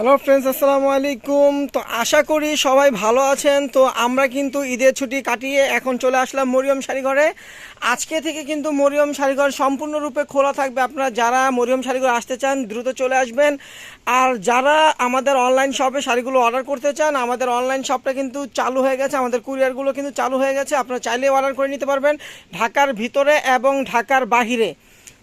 Hello friends আসসালামু আলাইকুম তো আশা করি সবাই ভালো আছেন। তো আমরা কিন্তু ঈদের ছুটি কাটিয়ে এখন চলে আসলাম মরিয়ম শাড়িঘরে। আজকে থেকে কিন্তু মরিয়ম শাড়িঘর সম্পূর্ণরূপে খোলা থাকবে। আপনারা যারা মরিয়ম শাড়িঘর আসতে চান, দ্রুত চলে আসবেন। আর যারা আমাদের অনলাইন শপে শাড়িগুলো অর্ডার করতে চান, আমাদের অনলাইন শপটা কিন্তু চালু হয়ে গেছে। আমাদের কুরিয়ারগুলো কিন্তু চালু হয়ে গেছে। আপনারা চাইলে অর্ডার করে নিতে পারবেন ঢাকার ভিতরে এবং ঢাকার বাহিরে।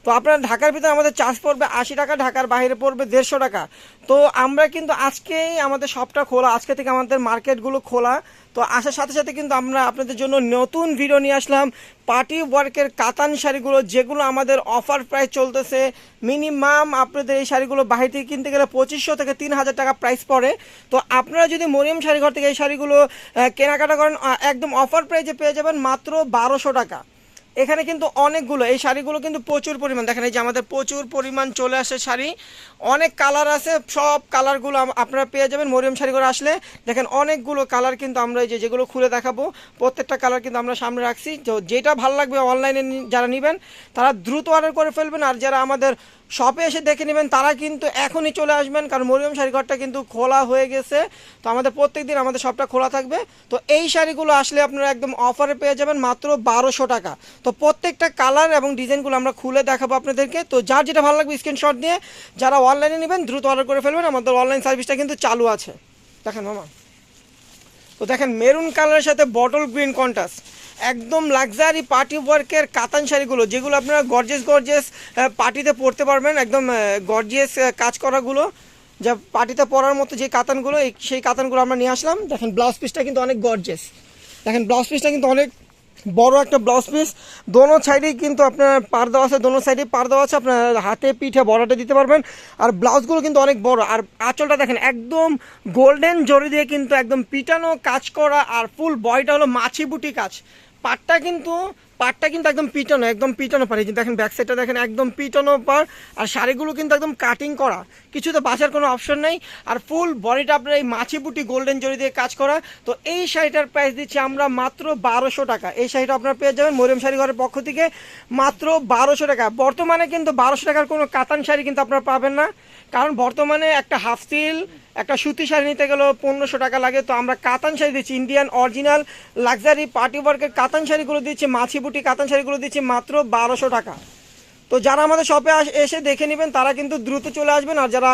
তো আপনার ঢাকার ভিতরে আমাদের চার্জ পড়বে আশি টাকা, ঢাকার বাইরে পড়বে দেড়শো টাকা। তো আমরা কিন্তু আজকেই আমাদের শপটা খোলা, আজকে থেকে আমাদের মার্কেটগুলো খোলা। তো আসার সাথে সাথে কিন্তু আমরা আপনাদের জন্য নতুন ভিডিও নিয়ে আসলাম। পার্টি ওয়ার্কের কাতান শাড়িগুলো, যেগুলো আমাদের অফার প্রাইস চলতেছে, মিনিমাম আপনাদের এই শাড়িগুলো বাহির থেকে কিনতে গেলে পঁচিশশো থেকে তিন হাজার টাকা প্রাইস পড়ে। তো আপনারা যদি মরিয়ম শাড়িঘর থেকে এই শাড়িগুলো কেনাকাটা করেন একদম অফার প্রাইসে পেয়ে যাবেন মাত্র বারোশো টাকা। এখানে কিন্তু অনেকগুলো, এই শাড়িগুলো কিন্তু প্রচুর পরিমাণ। দেখেন এই যে আমাদের প্রচুর পরিমাণ চলে আসে শাড়ি। অনেক কালার আছে, সব কালারগুলো আপনারা পেয়ে যাবেন মরিয়ম শাড়িগুলো আসলে। দেখেন অনেকগুলো কালার কিন্তু আমরা এই যে যেগুলো খুলে দেখাবো, প্রত্যেকটা কালার কিন্তু আমরা সামনে রাখছি। তো যেটা ভালো লাগবে অনলাইনে যারা নেবেন, তারা দ্রুত অর্ডার করে ফেলবেন। আর যারা আমাদের শপে এসে দেখে নেবেন, তারা কিন্তু এখনই চলে আসবেন, কারণ মরিয়ম শাড়িঘরটা কিন্তু খোলা হয়ে গেছে। তো আমাদের প্রত্যেক দিন আমাদের শপটা খোলা থাকবে। তো এই শাড়িগুলো আসলে আপনারা একদম অফারে পেয়ে যাবেন মাত্র বারোশো টাকা। তো প্রত্যেকটা কালার এবং ডিজাইনগুলো আমরা খুলে দেখাবো আপনাদেরকে। তো যার যেটা ভালো লাগবে স্ক্রিনশট নিয়ে, যারা অনলাইনে নেবেন, দ্রুত অর্ডার করে ফেলবেন। আমাদের অনলাইন সার্ভিসটা কিন্তু চালু আছে। দেখেন মামা। তো দেখেন মেরুন কালারের সাথে বটল গ্রিন কন্ট্রাস্ট একদম লাক্সারি পার্টি ওয়ার্কের কাতান শাড়িগুলো, যেগুলো আপনারা গর্জেস গর্জেস পার্টিতে পরতে পারবেন, একদম গর্জেস কাজ করাগুলো। যা পার্টিতে পরার মতো যে কাতানগুলো সেই কাতানগুলো আমরা নিয়ে আসলাম। দেখেন ব্লাউজ পিসটা কিন্তু অনেক গর্জেস দেখেন ব্লাউজ পিসটা কিন্তু অনেক বড় একটা ব্লাউজ পিস দোনো সাইডেই কিন্তু আপনার পার দেওয়া আছে, দোনো সাইডেই পার দেওয়া আছে। আপনার হাতে, পিঠে, বড়টা দিতে পারবেন। আর ব্লাউজগুলো কিন্তু অনেক বড়। আর আঁচলটা দেখেন, একদম গোল্ডেন জরি দিয়ে কিন্তু একদম পিটানো কাজ করা। আর ফুল বয়টা হলো মাছি বুটি কাজ। পাটটা কিন্তু পাটটা কিন্তু একদম পিটানো একদম পিটানো পার যে দেখেন ব্যাক সাইডটা দেখেন একদম পিটানো পার আর শাড়িগুলো কিন্তু একদম কাটিং করা। কিছুতে বাঁচার কোনো অপশন নেই। আর ফুল বডিটা আপনার এই মাছি বুটি গোল্ডেন জরি দিয়ে কাজ করা। তো এই শাড়িটার প্রাইস দিচ্ছি আমরা মাত্র বারোশো টাকা। এই শাড়িটা আপনারা পেয়ে যাবেন মরিয়ম শাড়ি ঘরের পক্ষ থেকে মাত্র বারোশো টাকা। বর্তমানে কিন্তু বারোশো টাকার কোনো কাতান শাড়ি কিন্তু আপনারা পাবেন না। কারণ বর্তমানে একটা হাফ সিল একটা সুতি শাড়ি নিতে গেলেও পনেরোশো টাকা লাগে। তো আমরা কাতান শাড়ি দিচ্ছি ইন্ডিয়ান অরিজিনাল লাক্সারি পার্টি ওয়ার্কের কাতান শাড়িগুলো দিচ্ছি মাছি বুটি কাতান শাড়িগুলো দিচ্ছি মাত্র বারোশো টাকা। তো যারা আমাদের শপে এসে দেখে নেবেন, তারা কিন্তু দ্রুত চলে আসবেন আর যারা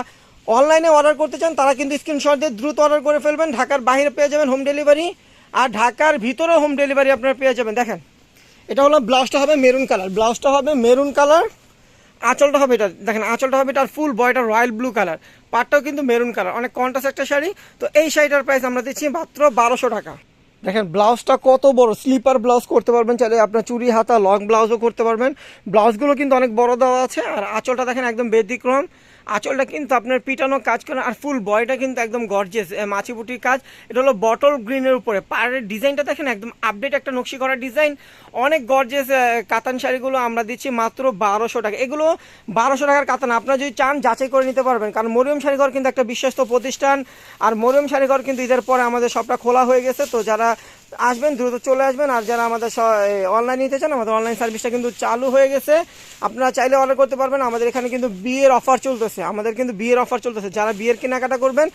অনলাইনে অর্ডার করতে চান, তারা কিন্তু স্ক্রিনশট দিয়ে দ্রুত অর্ডার করে ফেলবেন। ঢাকার বাইরে পেয়ে যাবেন হোম ডেলিভারি আর ঢাকার ভিতরেও হোম ডেলিভারি আপনারা পেয়ে যাবেন। দেখেন, এটা হলো ব্লাউজটা হবে মেরুন কালার ব্লাউজটা হবে মেরুন কালার আঁচলটা হবে এটা, দেখেন আঁচলটা হবে এটার ফুল বয়টা রয়্যাল ব্লু কালার পাটটাও কিন্তু মেরুন কালার অনেক কন্ট্রাস্ট একটা শাড়ি। তো এই শাড়িটার প্রাইস আমরা দিচ্ছি মাত্র বারোশো টাকা। দেখেন, ব্লাউজটা কত বড়, স্লিপার ব্লাউজ করতে পারবেন চাইলে, আপনার চুরি হাতা, লং ব্লাউজও করতে পারবেন। ব্লাউজগুলো কিন্তু অনেক বড় দেওয়া আছে, আর আঁচলটা দেখেন একদম ব্যতিক্রম। আঁচলটা কিন্তু আপনার পিটানো কাজ করে আর ফুল বয়টা কিন্তু একদম গর্জেস মাছিপুটির কাজ। এটা হলো বটল গ্রিনের উপরে। পাড়ের ডিজাইনটা দেখেন, একদম আপডেট একটা নকশি করা ডিজাইন অনেক গর্জেস কাতান শাড়িগুলো আমরা দিচ্ছি মাত্র বারোশো টাকা। এগুলো বারোশো টাকার কাতান। আপনারা যদি চান, যাচাই করে নিতে পারবেন। কারণ মরিয়ম শাড়িঘর কিন্তু একটা বিশ্বস্ত প্রতিষ্ঠান, আর মরিয়ম শাড়িঘর কিন্তু ঈদের পরে আমাদের সবটা খোলা হয়ে গেছে। তো যারা আসবেন, দ্রুত চলে আসবেন। আর যারা আমাদের অনলাইন নিতে চান, আমাদের অনলাইন সার্ভিসটা কিন্তু চালু হয়ে গেছে। আপনারা চাইলে অর্ডার করতে পারবেন। আমাদের এখানে কিন্তু বিয়ের অফার চলতেছে। আমাদের কিন্তু বিয়ের অফার চলতেছে। যারা বিয়ের কেনাকাটা করবেন,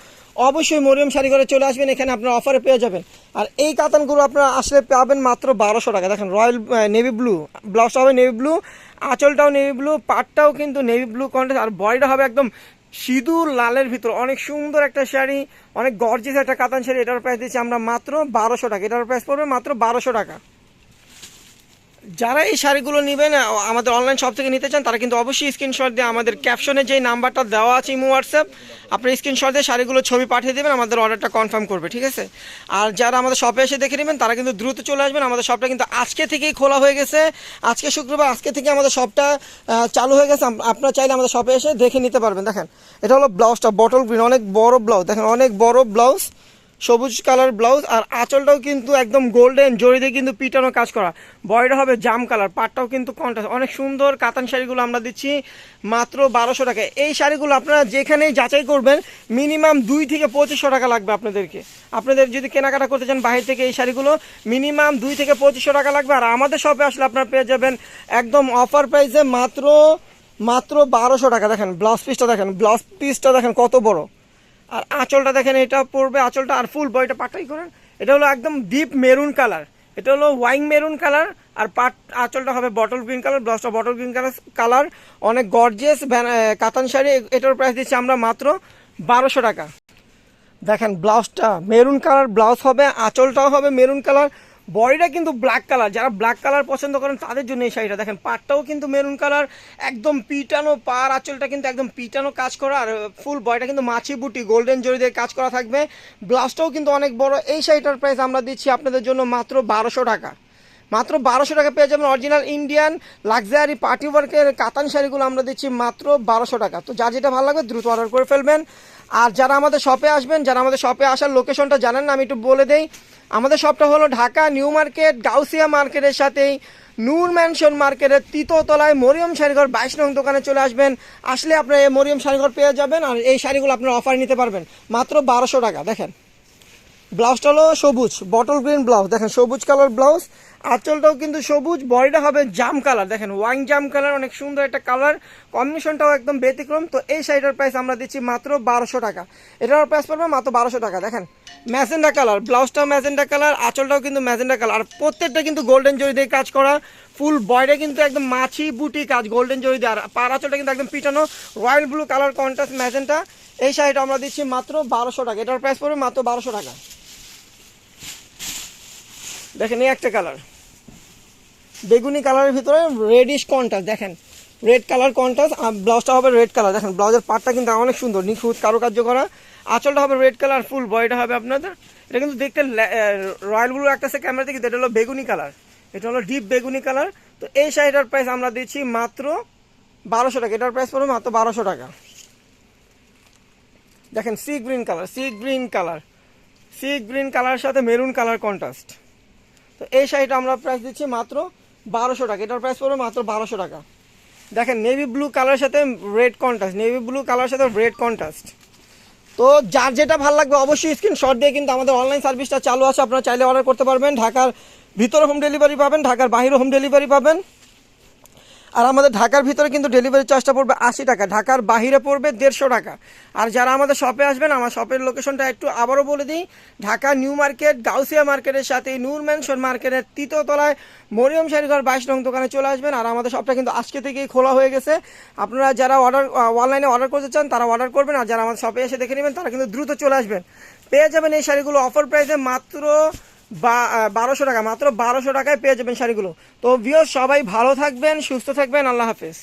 অবশ্যই মরিয়ম শাড়ি করে চলে আসবেন। এখানে আপনারা অফারে পেয়ে যাবেন। আর এই কাতানগুলো আপনারা আসলে পাবেন মাত্র বারোশো টাকা। দেখেন, রয়্যাল নেভি ব্লু ব্লাউজটা হবে নেভি ব্লু, আঁচলটাও নেভি ব্লু, পাটটাও কিন্তু নেভি ব্লু কন্টেস্ট আর বডিটা হবে একদম সিঁদুর লালের ভিতর। অনেক সুন্দর একটা শাড়ি, অনেক গর্জিস একটা কাতান শাড়ি। এটার প্রাইস দিচ্ছি আমরা মাত্র বারোশো টাকা। এটার প্রাইস পড়বে মাত্র বারোশো টাকা। যারা এই শাড়িগুলো নেবেন আমাদের অনলাইন শপ থেকে নিতে চান, তারা কিন্তু অবশ্যই স্ক্রিনশট দিয়ে আমাদের ক্যাপশনে যেই নাম্বারটা দেওয়া আছে ইমো হোয়াটসঅ্যাপ আপনার স্ক্রিনশট দিয়ে শাড়িগুলো ছবি পাঠিয়ে দেবেন, আমাদের অর্ডারটা কনফার্ম করবে, ঠিক আছে? আর যারা আমাদের শপে এসে দেখে নেবেন, তারা কিন্তু দ্রুত চলে আসবেন। আমাদের শপটা কিন্তু আজকে থেকেই খোলা হয়ে গেছে। আজকে শুক্রবার, আজকে থেকে আমাদের শপটা চালু হয়ে গেছে। আপনারা চাইলে আমাদের শপে এসে দেখে নিতে পারবেন। দেখেন, এটা হলো ব্লাউজটা বটল গ্রিন অনেক বড় ব্লাউজ দেখেন, অনেক বড় ব্লাউজ সবুজ কালার ব্লাউজ আর আঁচলটাও কিন্তু একদম গোল্ডেন জড়ি দিয়ে কিন্তু পিটানো কাজ করা। বয়টা হবে জাম কালার, পাটটাও কিন্তু কন্ট্রাস্ট অনেক সুন্দর কাতান শাড়িগুলো আমরা দিচ্ছি মাত্র বারোশো টাকা। এই শাড়িগুলো আপনারা যেখানেই যাচাই করবেন, মিনিমাম দুই থেকে পঁচিশশো টাকা লাগবে আপনাদেরকে। আপনাদের যদি কেনাকাটা করতে চান বাইরে থেকে এই শাড়িগুলো, মিনিমাম দুই থেকে পঁচিশশো টাকা লাগবে। আর আমাদের শপে আসলে আপনারা পেয়ে যাবেন একদম অফার প্রাইসে মাত্র মাত্র বারোশো টাকা। দেখেন ব্লাউজ পিসটা দেখেন ব্লাউজ পিসটা দেখেন কত বড়। আর আঁচলটা দেখেন, এটা পড়বে আঁচলটা আর ফুল বয়টা পাটাই করেন। এটা হলো একদম ডিপ মেরুন কালার এটা হলো ওয়াইন মেরুন কালার আর পাট, আঁচলটা হবে বটল গ্রিন কালার ব্লাউজটা বটল গ্রিন কালার কালার অনেক গর্জিয়াস কাতান শাড়ি এটার প্রাইস দিচ্ছি আমরা মাত্র বারোশো টাকা। দেখেন ব্লাউজটা মেরুন কালার ব্লাউজ হবে, আঁচলটাও হবে মেরুন কালার বডিটা কিন্তু ব্ল্যাক কালার যারা ব্ল্যাক কালার পছন্দ করেন, তাদের জন্য এই শাড়িটা। দেখেন, পাটটাও কিন্তু মেরুন কালার একদম পিটানো পার আঁচলটা কিন্তু একদম পিটানো কাজ করা। আর ফুল বডিটা কিন্তু মাছি বুটি গোল্ডেন জরি দিয়ে কাজ করা থাকবে। ব্লাউজটাও কিন্তু অনেক বড়। এই শাড়িটার প্রাইস আমরা দিচ্ছি আপনাদের জন্য মাত্র বারোশো টাকা। মাত্র বারোশো টাকা পেয়ে যাবেন অরিজিনাল ইন্ডিয়ান লাক্সারি পার্টি ওয়ার্কের কাতান শাড়িগুলো আমরা দিচ্ছি মাত্র বারোশো টাকা। তো যার যেটা ভালো লাগবে দ্রুত অর্ডার করে ফেলবেন। আর যারা আমাদের শপে আসবেন, যারা আমাদের শপে আসার লোকেশনটা জানেন না, আমি একটু বলে দেই। আমাদের শপটা হলো ঢাকা নিউ মার্কেট, গাউসিয়া মার্কেটের সাথেই নূর ম্যানশন মার্কেটের তৃতীয়তলায় মরিয়ম শাড়িঘর বাইশ নং দোকানে চলে আসবেন। আসলে আপনার এই মরিয়ম শাড়িঘর পেয়ে যাবেন আর এই শাড়িগুলো আপনার অফার নিতে পারবেন। মাত্র বারোশো টাকা, দেখেন। ব্লাউজটা হলো সবুজ বটল গ্রিন ব্লাউজ দেখেন সবুজ কালার ব্লাউজ আঁচলটাও কিন্তু সবুজ, বডিটা হবে জাম কালার। দেখেন, ওয়াইন জাম কালার, অনেক সুন্দর একটা কালার। কম্বিনেশনটাও একদম ব্যতিক্রম। তো এই শাড়িটার প্রাইস আমরা দিচ্ছি মাত্র বারোশো টাকা। এটার প্রাইস পড়বে মাত্র বারোশো টাকা। দেখেন, ম্যাজেন্ডা কালার, ব্লাউজটাও ম্যাজেন্ডা কালার, আঁচলটাও কিন্তু ম্যাজেন্ডা কালার। আর প্রত্যেকটা কিন্তু গোল্ডেন জরি দিয়ে কাজ করা। ফুল বয়টা কিন্তু একদম মাছি বুটি কাজ গোল্ডেন জরি দিয়ে। আর পার আঁচলটা কিন্তু একদম পিটানো। Royal blue colour contrast magenta এই শাড়িটা আমরা দিচ্ছি মাত্র বারোশো টাকা। এটার প্রাইস পড়বে মাত্র বারোশো টাকা। দেখেন এই একটা কালার বেগুনি কালারের ভিতরে রেডিশ কন্ট্রাস্ট দেখেন। রেড কালার কন্ট্রাস্ট আর ব্লাউজটা হবে রেড কালার দেখেন ব্লাউজের পাটটা কিন্তু অনেক সুন্দর, নিখুঁত, কারুকার্য করা। আঁচলটা হবে রেড কালার ফুল বডিটা হবে আপনাদের। এটা কিন্তু দেখতে রয়্যাল ব্লু একটা সে ক্যামেরাতে কিন্তু এটা হলো বেগুনি কালার এটা হলো ডিপ বেগুনি কালার তো এই শাড়িটার প্রাইস আমরা দিচ্ছি মাত্র বারোশো টাকা। এটার প্রাইস পড়বে মাত্র বারোশো টাকা। দেখেন sea green colour sea green colour sea green colour সাথে মেরুন কালার কন্ট্রাস্ট তো এই শাড়িটা আমরা প্রাইস দিচ্ছি মাত্র বারোশো টাকা। এটার প্রাইস পড়বে মাত্র বারোশো টাকা। দেখেন নেভি ব্লু কালারের সাথে রেড কন্ট্রাস্ট নেভি ব্লু কালারের সাথে রেড কন্ট্রাস্ট তো যার যেটা ভালো লাগবে অবশ্যই স্ক্রিনশট দিয়ে কিন্তু আমাদের অনলাইন সার্ভিসটা চালু আছে। আপনারা চাইলে অর্ডার করতে পারবেন। ঢাকার ভিতরে হোম ডেলিভারি পাবেন, ঢাকার বাইরে হোম ডেলিভারি পাবেন। আর আমাদের ঢাকার ভিতরে কিন্তু ডেলিভারি চার্জটা পড়বে আশি টাকা, ঢাকার বাহিরে পড়বে দেড়শো টাকা। আর যারা আমাদের শপে আসবেন, আমার শপের লোকেশনটা একটু আবারও বলে দিই। ঢাকা নিউ মার্কেট, গাউসিয়া মার্কেটের সাথে নূর ম্যানশন মার্কেটের তৃতীয়তলায় মরিয়ম শাড়িঘর বাইশ নং দোকানে চলে আসবেন। আর আমাদের শপটা কিন্তু আজকে থেকেই খোলা হয়ে গেছে। আপনারা যারা অর্ডার অনলাইনে অর্ডার করতে চান, তারা অর্ডার করবেন। আর যারা আমাদের শপে এসে দেখে নেবেন, তারা কিন্তু দ্রুত চলে আসবেন। পেয়ে যাবেন এই শাড়িগুলো অফার প্রাইসে মাত্র বারোশো টাকা, মাত্র বারোশো টাকায় পেয়ে যাবেন শাড়িগুলো। তো ভিও সবাই ভালো থাকবেন, সুস্থ থাকবেন, আল্লাহ হাফেজ।